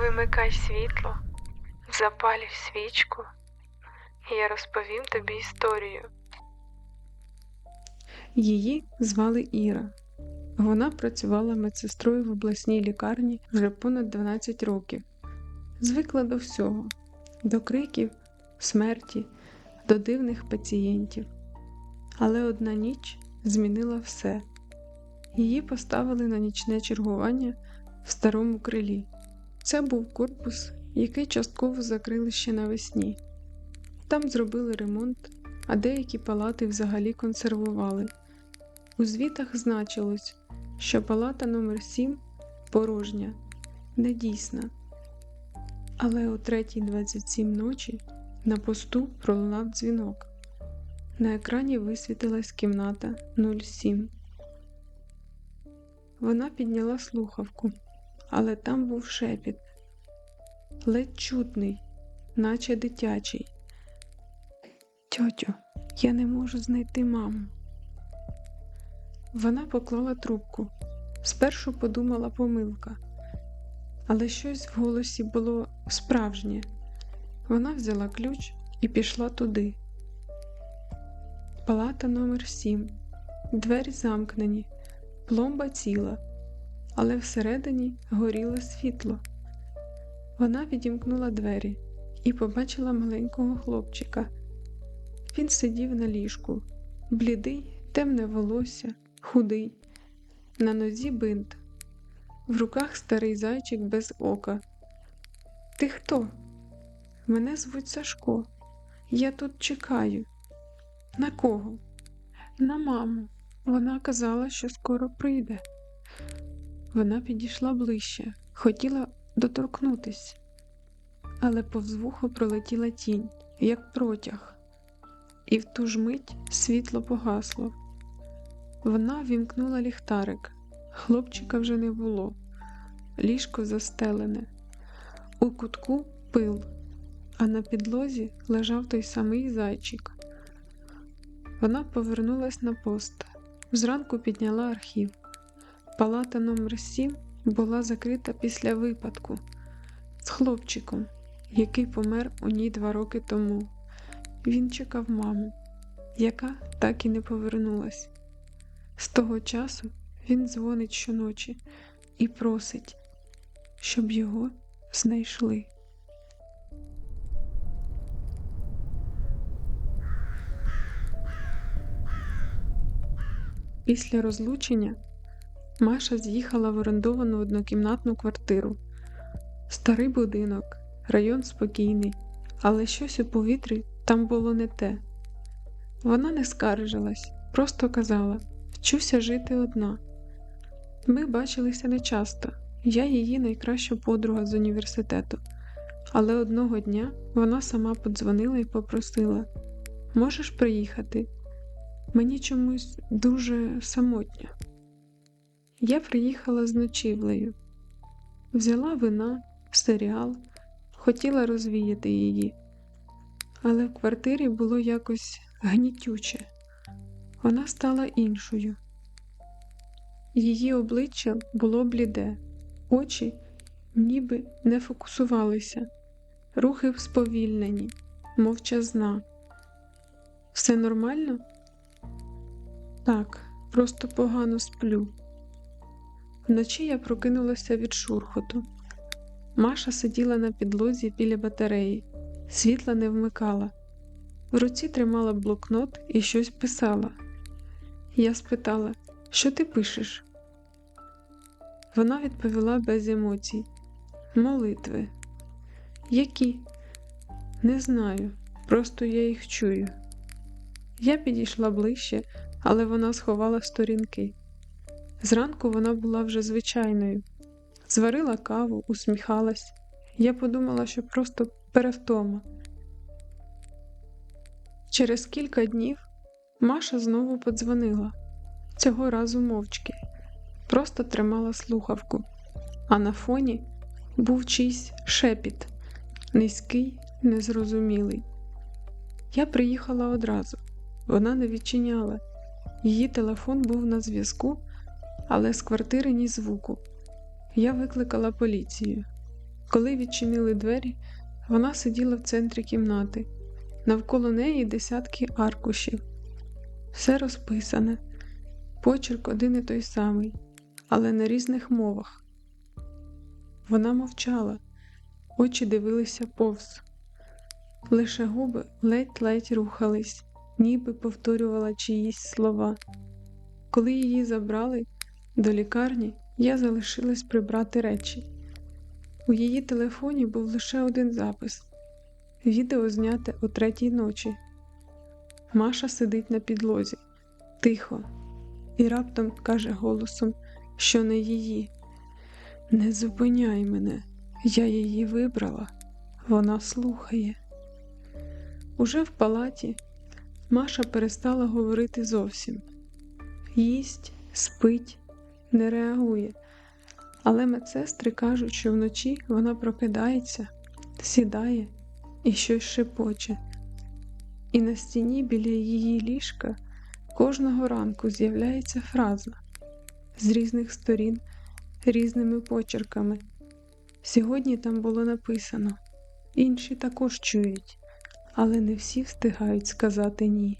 Вимикай світло, запалюй свічку, і я розповім тобі історію. Її звали Іра. Вона працювала медсестрою в обласній лікарні вже понад 12 років. Звикла до всього: до криків, смерті, до дивних пацієнтів. Але одна ніч змінила все. Її поставили на нічне чергування в старому крилі. Це був корпус, який частково закрили ще навесні. Там зробили ремонт, а деякі палати взагалі консервували. У звітах значилось, що палата номер 7 порожня, недійсна. Але о 3.27 ночі на посту пролунав дзвінок. На екрані висвітилась кімната 07. Вона підняла слухавку, але там був шепіт. Ледь чутний, наче дитячий. Тьотю, я не можу знайти маму. Вона поклала трубку. Спершу подумала помилка, але щось в голосі було справжнє. Вона взяла ключ і пішла туди. Палата номер 7 Двері замкнені, пломба ціла, але всередині горіло світло. Вона відімкнула двері і побачила маленького хлопчика. Він сидів на ліжку, блідий, темне волосся, худий, на нозі бинт, в руках старий зайчик без ока. Ти хто? Мене звуть Сашко. Я тут чекаю. На кого? На маму. Вона казала, що скоро прийде. Вона підійшла ближче, хотіла доторкнутись, але повз вухо пролетіла тінь, як протяг, і в ту ж мить світло погасло. Вона вімкнула ліхтарик, хлопчика вже не було, ліжко застелене, у кутку пил, а на підлозі лежав той самий зайчик. Вона повернулась на пост, зранку підняла архів. Палата номер 7 була закрита після випадку з хлопчиком, який помер у ній два роки тому. Він чекав маму, яка так і не повернулась. З того часу він дзвонить щоночі і просить, щоб його знайшли. Після розлучення Маша з'їхала в орендовану однокімнатну квартиру. Старий будинок, район спокійний, але щось у повітрі там було не те. Вона не скаржилась, просто казала вчуся жити одна. Ми бачилися нечасто, я її найкраща подруга з університету, але одного дня вона сама подзвонила і попросила: Можеш приїхати? Мені чомусь дуже самотньо. Я приїхала з ночівлею, взяла вина, серіал, хотіла розвіяти її, але в квартирі було якось гнітюче. Вона стала іншою. Її обличчя було бліде, очі ніби не фокусувалися, рухи сповільнені, мовчазна. Все нормально? Так, просто погано сплю. Вночі я прокинулася від шурхоту. Маша сиділа на підлозі біля батареї, світла не вмикала. В руці тримала блокнот і щось писала. Я спитала, що ти пишеш? Вона відповіла без емоцій. Молитви. Які? Не знаю, просто я їх чую. Я підійшла ближче, але вона сховала сторінки. Зранку вона була вже звичайною, зварила каву, усміхалась. Я подумала, що просто перевтома. Через кілька днів Маша знову подзвонила, цього разу мовчки, просто тримала слухавку, а на фоні був чийсь шепіт, низький, незрозумілий. Я приїхала одразу, вона не відчиняла. Її телефон був на зв'язку, але з квартири ні звуку. Я викликала поліцію. Коли відчинили двері, вона сиділа в центрі кімнати. Навколо неї десятки аркушів. Все розписане, почерк один і той самий, але на різних мовах. Вона мовчала, очі дивилися повз. Лише губи ледь-ледь рухались, ніби повторювала чиїсь слова. Коли її забрали до лікарні, я залишилась прибрати речі. У її телефоні був лише один запис відео зняте о третій ночі. Маша сидить на підлозі, тихо, і раптом каже голосом, що не її. Не зупиняй мене, я її вибрала, вона слухає. Уже в палаті Маша перестала говорити зовсім. Їсть, спить, не реагує. Але медсестри кажуть, що вночі вона прокидається, сідає і щось шепоче. І на стіні біля її ліжка кожного ранку з'являється фраза з різних сторін, різними почерками. Сьогодні там було написано, інші також чують, але не всі встигають сказати ні.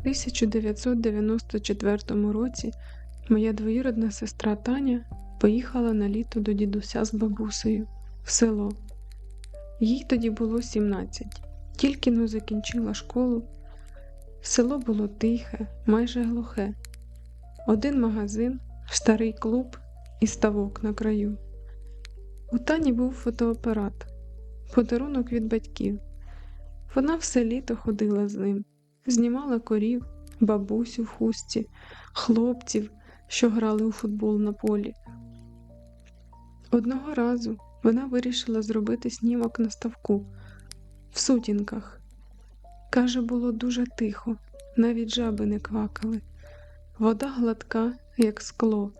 1994 році моя двоюродна сестра Таня поїхала на літо до дідуся з бабусею в село. Їй тоді було 17, тільки но закінчила школу. Село було тихе, майже глухе. Один магазин, старий клуб і ставок на краю. У Тані був фотоапарат, подарунок від батьків. Вона все літо ходила з ним знімала корів, бабусю в хустці, хлопців, що грали у футбол на полі. Одного разу вона вирішила зробити снімок на ставку в сутінках. Каже, було дуже тихо, навіть жаби не квакали. Вода гладка, як скло.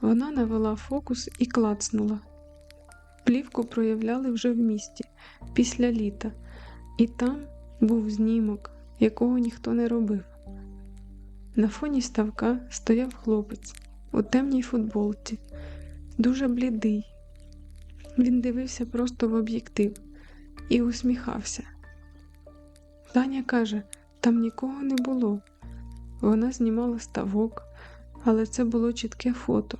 Вона навела фокус і клацнула. Плівку проявляли вже в місті після літа, і там був знімок, якого ніхто не робив. На фоні ставка стояв хлопець у темній футболці, дуже блідий. Він дивився просто в об'єктив і усміхався. Таня каже, там нікого не було. Вона знімала ставок, але це було чітке фото,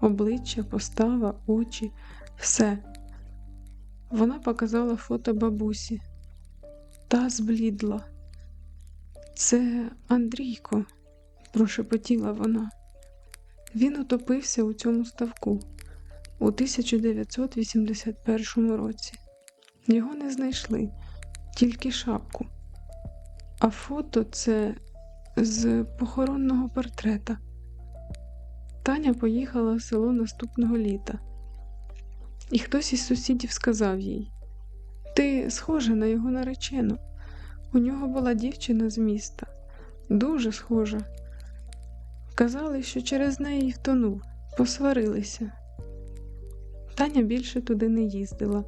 обличчя, постава, очі, все. Вона показала фото бабусі. Та зблідла. Це Андрійко, прошепотіла вона. Він утопився у цьому ставку у 1981 році. Його не знайшли, тільки шапку. А фото це з похоронного портрета. Таня поїхала в село наступного літа, і хтось із сусідів сказав їй: Ти схожа на його наречену. У нього була дівчина з міста, дуже схожа. Казали, що через неї втонув, посварилися. Таня більше туди не їздила.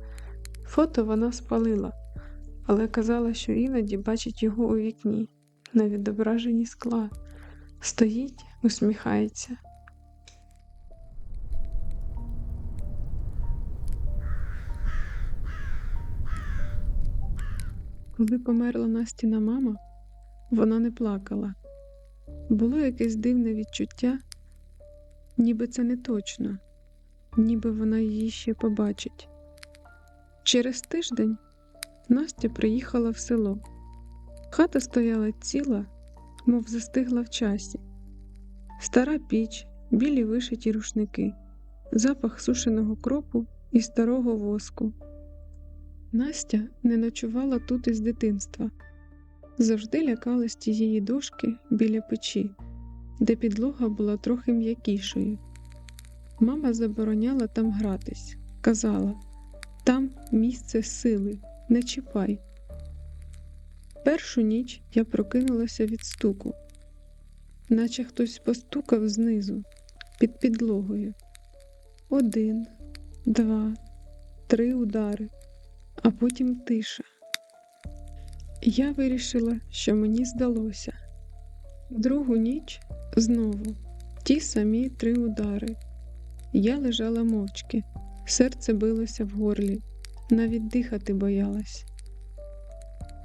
Фото вона спалила, але казала, що іноді бачить його у вікні, на відображенні скла. Стоїть, усміхається. Коли померла Настіна мама, вона не плакала. Було якесь дивне відчуття, ніби це не точно, ніби вона її ще побачить. Через тиждень Настя приїхала в село. Хата стояла ціла, мов застигла в часі, стара піч, білі вишиті рушники, запах сушеного кропу і старого воску. Настя не ночувала тут із дитинства, завжди лякалась тієї дошки біля печі, де підлога була трохи м'якішою. Мама забороняла там гратись, казала там місце сили, не чіпай. Першу ніч я прокинулася від стуку, наче хтось постукав знизу, під підлогою. Один, два, три удари а потім тиша. Я вирішила, що мені здалося. Другу ніч знову ті самі три удари. Я лежала мовчки, серце билося в горлі, навіть дихати боялась.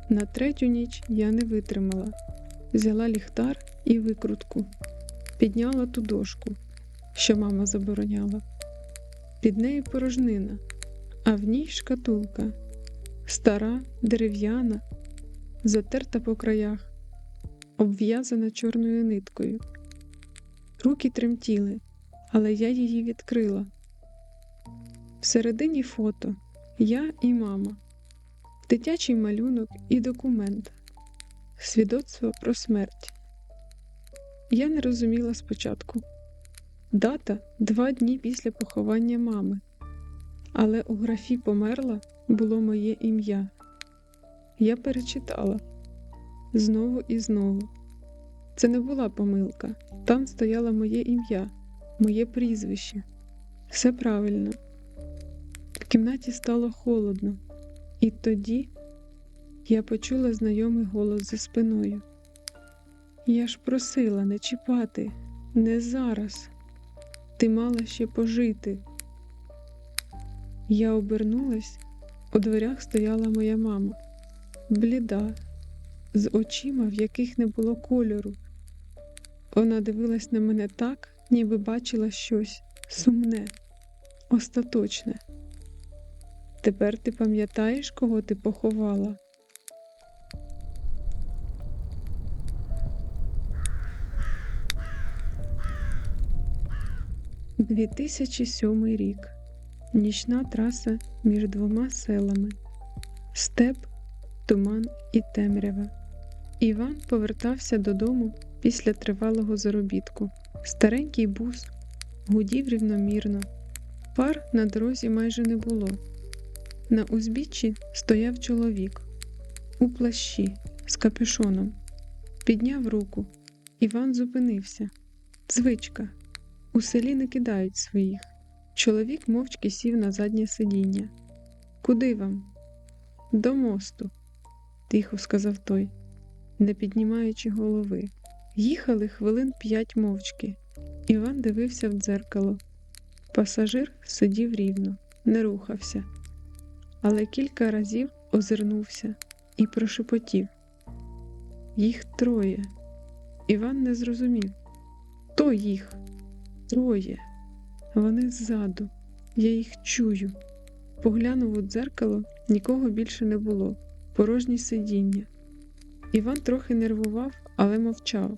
На третю ніч я не витримала, взяла ліхтар і викрутку, підняла ту дошку, що мама забороняла. Під нею порожнина, а в ній шкатулка, стара, дерев'яна, затерта по краях, обв'язана чорною ниткою. Руки тремтіли, але я її відкрила. Всередині фото я і мама, дитячий малюнок і документ, свідоцтво про смерть. Я не розуміла спочатку. Дата два дні після поховання мами, але у графі померла було моє ім'я. Я перечитала знову і знову. Це не була помилка. Там стояло моє ім'я, моє прізвище. Все правильно. В кімнаті стало холодно, і тоді я почула знайомий голос за спиною. Я ж просила не чіпати, не зараз. Ти мала ще пожити. Я обернулась, у дверях стояла моя мама, бліда, з очима, в яких не було кольору. Вона дивилась на мене так, ніби бачила щось сумне, остаточне. Тепер ти пам'ятаєш, кого ти поховала? – 2007 рік. Нічна траса між двома селами. Степ, туман і темрява. Іван повертався додому після тривалого заробітку. Старенький бус гудів рівномірно. Фар на дорозі майже не було. На узбіччі стояв чоловік у плащі з капюшоном. Підняв руку. Іван зупинився. Звичка. У селі не кидають своїх. Чоловік мовчки сів на заднє сидіння. Куди вам? До мосту, тихо сказав той, не піднімаючи голови. Їхали хвилин п'ять мовчки. Іван дивився в дзеркало. Пасажир сидів рівно, не рухався, але кілька разів озирнувся і прошепотів. Їх троє. Іван не зрозумів. То їх? Троє. Вони ззаду. Я їх чую. Поглянув у дзеркало, нікого більше не було. Порожні сидіння. Іван трохи нервував, але мовчав.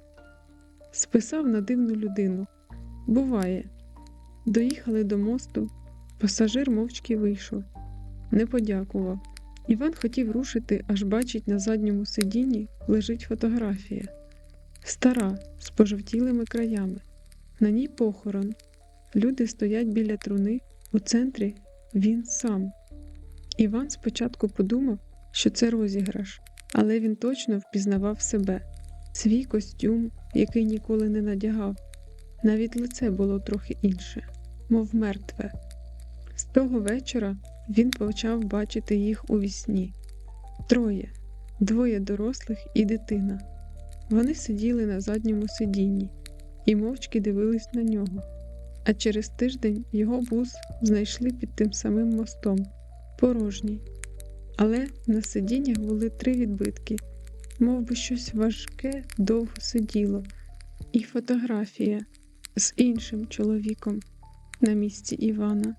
Списав на дивну людину. Буває. Доїхали до мосту, пасажир мовчки вийшов, не подякував. Іван хотів рушити, аж бачить на задньому сидінні лежить фотографія. Стара, з пожовтілими краями. На ній похорон. Люди стоять біля труни, у центрі він сам. Іван спочатку подумав, що це розіграш, але він точно впізнавав себе, свій костюм, який ніколи не надягав. Навіть лице було трохи інше, мов мертве. З того вечора він почав бачити їх у вісні. Троє, двоє дорослих і дитина. Вони сиділи на задньому сидінні і мовчки дивились на нього. А через тиждень його бус знайшли під тим самим мостом, порожній. Але на сидіннях були три відбитки, мов би щось важке довго сиділо, і фотографія з іншим чоловіком на місці Івана.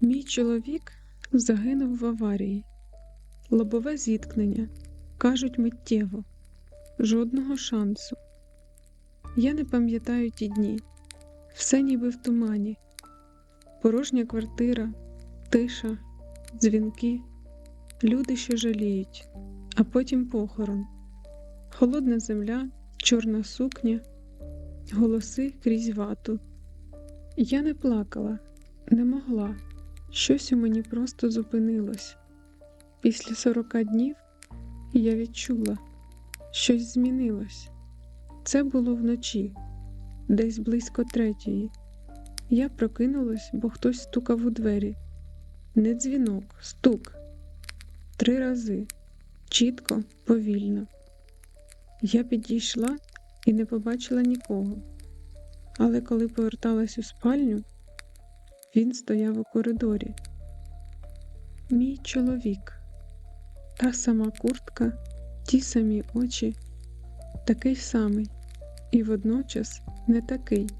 Мій чоловік загинув в аварії, лобове зіткнення, кажуть миттєво, жодного шансу. Я не пам'ятаю ті дні, все ніби в тумані, порожня квартира, тиша, дзвінки, люди, що жаліють, а потім похорон, холодна земля, чорна сукня, голоси крізь вату. Я не плакала, не могла. Щось у мені просто зупинилось. Після сорока днів я відчула, щось змінилось. Це було вночі, десь близько третьої. Я прокинулась, бо хтось стукав у двері. не дзвінок, стук. Три рази, чітко, повільно. Я підійшла і не побачила нікого. Але коли поверталась у спальню, він стояв у коридорі. Мій чоловік, та сама куртка, ті самі очі, такий самий, і водночас не такий.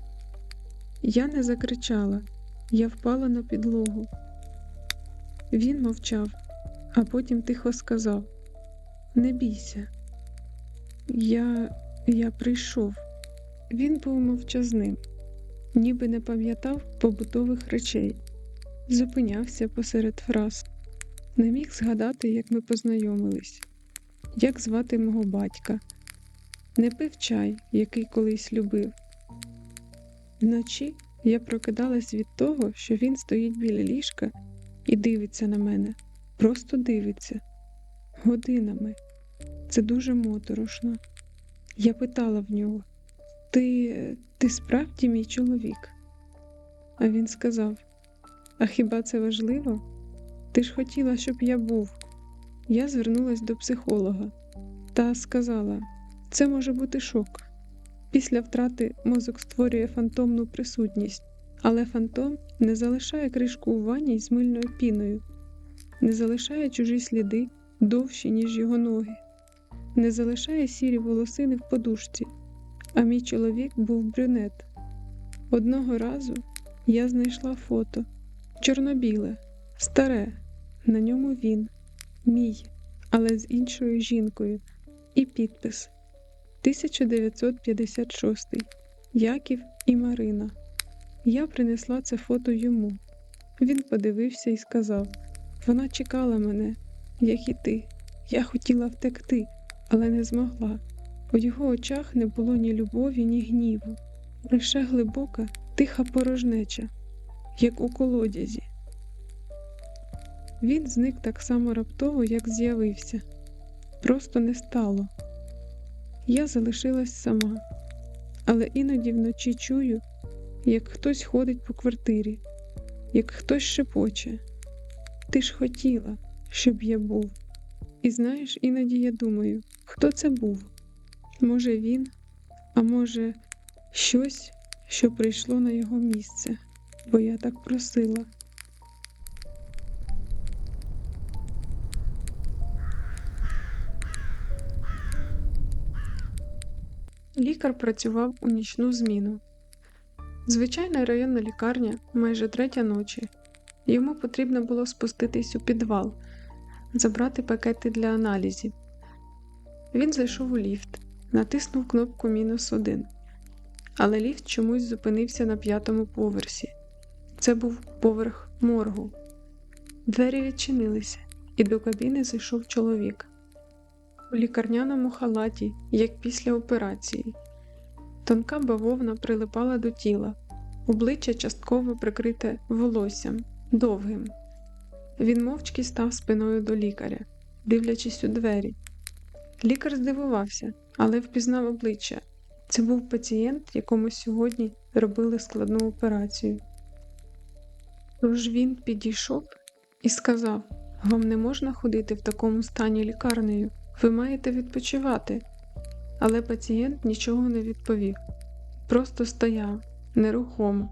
Я не закричала, я впала на підлогу. Він мовчав, а потім тихо сказав: Не бійся. Я. я прийшов. Він був мовчазним, ніби не пам'ятав побутових речей, зупинявся посеред фраз, не міг згадати, як ми познайомились, як звати мого батька, не пив чай, який колись любив. Вночі я прокидалась від того, що він стоїть біля ліжка і дивиться на мене, просто дивиться годинами. Це дуже моторошно. Я питала в нього: Ти, ти справді мій чоловік? А він сказав: А хіба це важливо? Ти ж хотіла, щоб я був. Я звернулась до психолога та сказала: це може бути шок. Після втрати мозок створює фантомну присутність, але фантом не залишає кришку у ванні з мильною піною, не залишає чужі сліди довші, ніж його ноги, не залишає сірі волосини в подушці. А мій чоловік був брюнет. Одного разу я знайшла фото чорно-біле, старе, на ньому він, мій, але з іншою жінкою, і підпис 1956 Яків і Марина. Я принесла це фото йому. Він подивився і сказав: Вона чекала мене, як і ти. Я хотіла втекти, але не змогла. У його очах не було ні любові, ні гніву, лише глибока, тиха порожнеча, як у колодязі. Він зник так само раптово, як з'явився, просто не стало. Я залишилась сама, але іноді вночі чую, як хтось ходить по квартирі, як хтось шепоче. Ти ж хотіла, щоб я був. І знаєш, іноді я думаю, хто це був? Може він, а може, щось, що прийшло на його місце, бо я так просила. Лікар працював у нічну зміну. Звичайна районна лікарня майже третя ночі. Йому потрібно було спуститись у підвал, забрати пакети для аналізів. Він зайшов у ліфт, натиснув кнопку мінус один, але ліфт чомусь зупинився на п'ятому поверсі. Це був поверх моргу. Двері відчинилися, і до кабіни зайшов чоловік у лікарняному халаті, як після операції. Тонка бавовна прилипала до тіла, обличчя частково прикрите волоссям, довгим. Він мовчки став спиною до лікаря, дивлячись у двері. Лікар здивувався, але впізнав обличчя. Це був пацієнт, якому сьогодні робили складну операцію. Тож він підійшов і сказав: Вам не можна ходити в такому стані лікарнею, ви маєте відпочивати. Але пацієнт нічого не відповів, просто стояв нерухомо.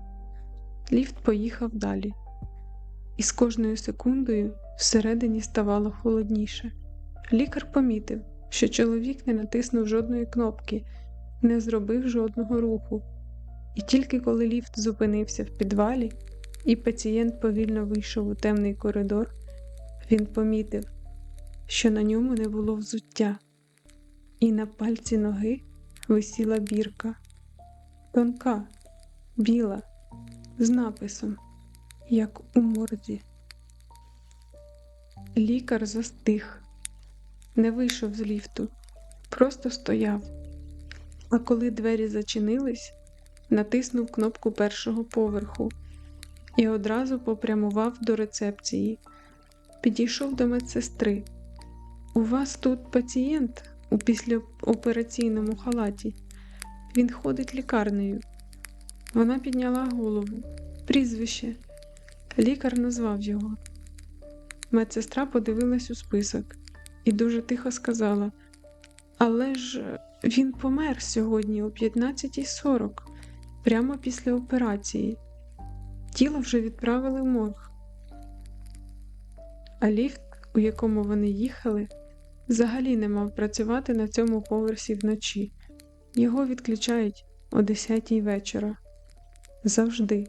Ліфт поїхав далі, і з кожною секундою всередині ставало холодніше. Лікар помітив, що чоловік не натиснув жодної кнопки, не зробив жодного руху. І тільки коли ліфт зупинився в підвалі, і пацієнт повільно вийшов у темний коридор, він помітив, що на ньому не було взуття, і на пальці ноги висіла бірка, тонка, біла, з написом, як у морді. Лікар застиг, не вийшов з ліфту, просто стояв. А коли двері зачинились, натиснув кнопку першого поверху і одразу попрямував до рецепції. Підійшов до медсестри. У вас тут пацієнт у післяопераційному халаті. Він ходить лікарнею. Вона підняла голову. Прізвище. Лікар назвав його. Медсестра подивилась у список і дуже тихо сказала: Але ж він помер сьогодні о 15.40, прямо після операції. Тіло вже відправили в морг. А ліфт, у якому вони їхали, взагалі не мав працювати на цьому поверсі вночі. Його відключають о 10 вечора. Завжди.